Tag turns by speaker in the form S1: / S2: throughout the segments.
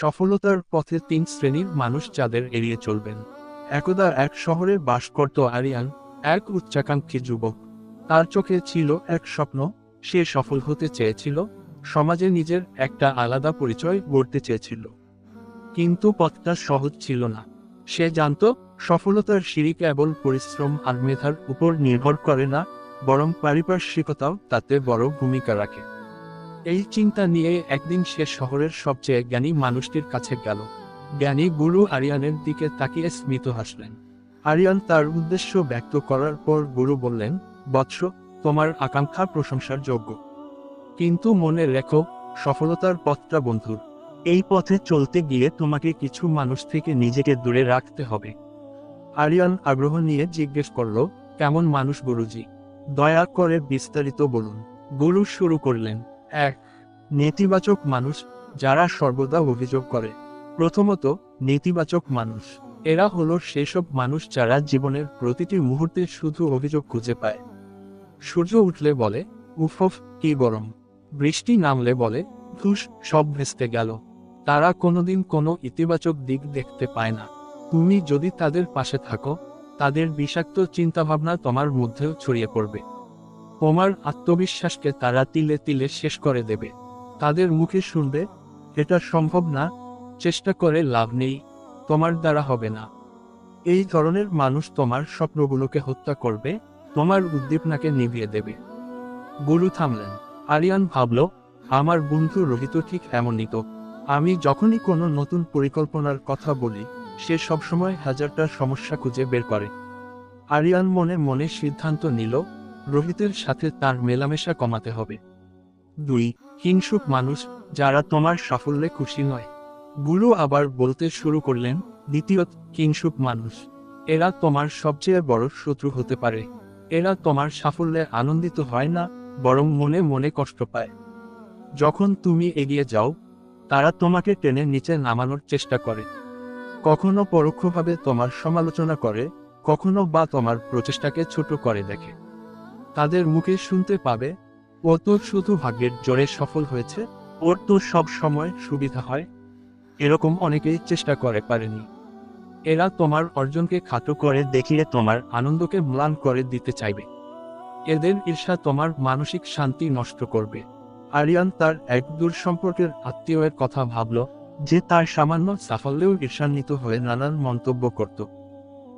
S1: সফলতার পথে তিন শ্রেণির মানুষ যাদের এড়িয়ে চলবেন। একদা এক শহরে বাস করত আরিয়ান, এক উচ্চাকাঙ্ক্ষী যুবক। তার চোখে ছিল এক স্বপ্ন, সে সফল হতে চেয়েছিল, সমাজে নিজের একটা আলাদা পরিচয় গড়তে চেয়েছিল। কিন্তু পথটা সহজ ছিল না। সে জানত, সফলতার সিঁড়ি কেবল পরিশ্রম আর মেধার উপর নির্ভর করে না, বরং পারিপার্শ্বিকতাও তাতে বড় ভূমিকা রাখে। এই চিন্তা নিয়ে একদিন সে শহরের সবচেয়ে জ্ঞানী মানুষটির কাছে গেল। জ্ঞানী গুরু আরিয়ানের দিকে তাকিয়ে স্মিত হাসলেন। আরিয়ান তার উদ্দেশ্য ব্যক্ত করার পর গুরু বললেন, বৎস, তোমার আকাঙ্ক্ষা প্রশংসার যোগ্য। কিন্তু মনে রেখো, সফলতার পথটা বন্ধুর। এই পথে চলতে গিয়ে তোমাকে কিছু মানুষ থেকে নিজেকে দূরে রাখতে হবে আরিয়ান আগ্রহ নিয়ে জিজ্ঞেস করল, কেমন মানুষ গুরুজি? দয়া করে বিস্তারিত বলুন গুরু শুরু করলেন এক, নেতিবাচক মানুষ যারা সর্বদা অভিযোগ করে। প্রথমত, নেতিবাচক মানুষ। এরা হলো সেসব মানুষ যারা জীবনের প্রতিটি মুহূর্তে শুধু অভিযোগ খুঁজে পায়। সূর্য উঠলে বলে উফফ কি গরম। বৃষ্টি নামলে বলে, ধুস, সব ভেস্তে গেল। তারা কোনোদিন কোনো ইতিবাচক দিক দেখতে পায় না। তুমি যদি তাদের পাশে থাকো, তাদের বিষাক্ত চিন্তাভাবনা তোমার মধ্যেও ছড়িয়ে পড়বে। তোমার আত্মবিশ্বাসকে তারা তিলে তিলে শেষ করে দেবে। তাদের মুখে শুনবে, এটা সম্ভব না, চেষ্টা করে লাভ নেই, তোমার দ্বারা হবে না। এই ধরনের মানুষ তোমার স্বপ্নগুলোকে হত্যা করবে, তোমার উদ্দীপনাকে নিভিয়ে দেবে। গুরু থামলেন। আরিয়ান ভাবল, আমার বন্ধু রোহিত ঠিক এমনই তো। আমি যখনই কোনো নতুন পরিকল্পনার কথা বলি, সে সবসময় হাজারটা সমস্যা খুঁজে বের করে। আরিয়ান মনে মনে সিদ্ধান্ত নিল রোহিতের সাথে তার মেলামেশা কমাতে হবে। দুই, হিংসুক মানুষ, যারা তোমার সাফল্যে খুশি নয়। গুরু আবার বলতে শুরু করলেন দ্বিতীয় কিংসুক মানুষ। এরা তোমার সবচেয়ে বড় শত্রু হতে পারে। এরা তোমার সাফল্যে আনন্দিত হয় না, বরং মনে মনে কষ্ট পায়। যখন তুমি এগিয়ে যাও, তারা তোমাকে টেনে নিচে নামানোর চেষ্টা করে। কখনো পরোক্ষভাবে তোমার সমালোচনা করে, কখনো বা তোমার প্রচেষ্টাকে ছোট করে দেখে। তাদের মুখে শুনতে পাবে, ও তো শুধু ভাগ্যের জোরে সফল হয়েছে, ওর তো সব সময় সুবিধা হয়। এরকম অনেকেই চেষ্টা করে পারেনি। এরা তোমার অর্জনকে খাটো করে দেখিয়ে তোমার আনন্দকে ম্লান করে দিতে চাইবে। এদের ঈর্ষা তোমার মানসিক শান্তি নষ্ট করবে। আরিয়ান তার এক দূর সম্পর্কের আত্মীয়ের কথা ভাবল, যে তার সামান্য সাফল্যেও ঈর্ষান্বিত হয়ে নানান মন্তব্য করত।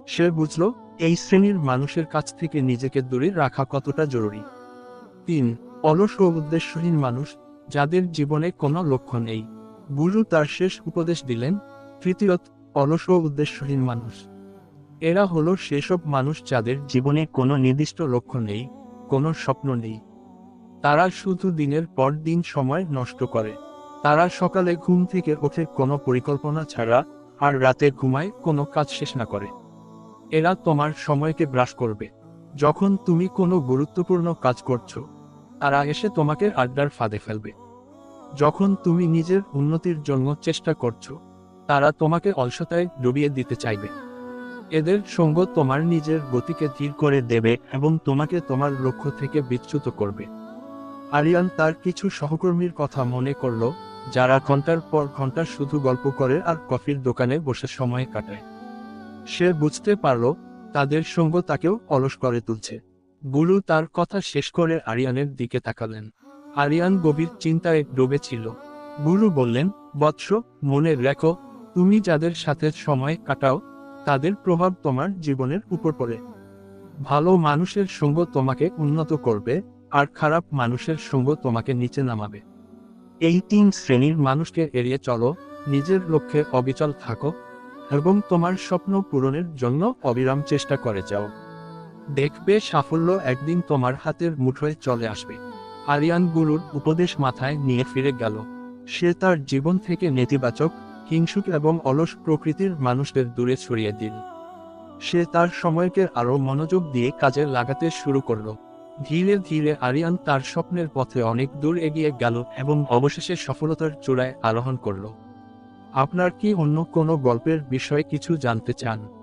S1: সে বুঝল এই শ্রেণির মানুষের কাছ থেকে নিজেকে দূরে রাখা কতটা জরুরি? তিন, অলস ও উদ্দেশ্যহীন মানুষ যাদের জীবনে কোনো লক্ষ্য নেই। গুরু তার শেষ উপদেশ দিলেন, তৃতীয়ত, অলস ও উদ্দেশ্যহীন মানুষ। এরা হলো সেসব মানুষ যাদের জীবনে কোনো নির্দিষ্ট লক্ষ্য নেই, কোনো স্বপ্ন নেই। তারা শুধু দিনের পর দিন সময় নষ্ট করে। তারা সকালে ঘুম থেকে ওঠে কোনো পরিকল্পনা ছাড়া, আর রাতে ঘুমায় কোনো কাজ শেষ না করে। এরা তোমার সময়কে ব্রাশ করবে। যখন তুমি কোনো গুরুত্বপূর্ণ কাজ করছ, তারা এসে তোমাকে আড্ডার ফাঁদে ফেলবে। যখন তুমি নিজের উন্নতির জন্য চেষ্টা করছ, তারা তোমাকে অলসতায় ডুবিয়ে দিতে চাইবে। এদের সঙ্গ তোমার নিজের গতিকে ধীর করে দেবে এবং তোমাকে তোমার লক্ষ্য থেকে বিচ্যুত করবে। আরিয়ান তার কিছু সহকর্মীর কথা মনে করল, যারা ঘণ্টার পর ঘণ্টা শুধু গল্প করে আর কফির দোকানে বসে সময় কাটায়। সে বুঝতে পারল, তাদের সঙ্গ তাকেও অলস করে তুলছে। গুরু তার কথা শেষ করে আরিয়ানের দিকে তাকালেন। আরিয়ান গভীর চিন্তায় ডুবেছিল। গুরু বললেন, বৎস, মনে রেখো, তুমি যাদের সাথে সময় কাটাও, তাদের প্রভাব তোমার জীবনের উপর পড়ে। ভালো মানুষের সঙ্গ তোমাকে উন্নত করবে, আর খারাপ মানুষের সঙ্গ তোমাকে নিচে নামাবে। এই তিন শ্রেণির মানুষকে এড়িয়ে চলো, নিজের লক্ষ্যে অবিচল থাকো এবং তোমার স্বপ্ন পূরণের জন্য অবিরাম চেষ্টা করে যাও। দেখবে সাফল্য একদিন তোমার হাতের মুঠোয় চলে আসবে। আরিয়ান গুরুর উপদেশ মাথায় নিয়ে ফিরে গেল। সে তার জীবন থেকে নেতিবাচক, হিংসুক এবং অলস প্রকৃতির মানুষদের দূরে ছড়িয়ে দিল। সে তার সময়কে আরও মনোযোগ দিয়ে কাজে লাগাতে শুরু করল। ধীরে ধীরে আরিয়ান তার স্বপ্নের পথে অনেক দূর এগিয়ে গেল এবং অবশেষে সফলতার চূড়ায় আরোহণ করল। আপনার কি অন্য কোনো গল্পের বিষয়ে কিছু জানতে চান?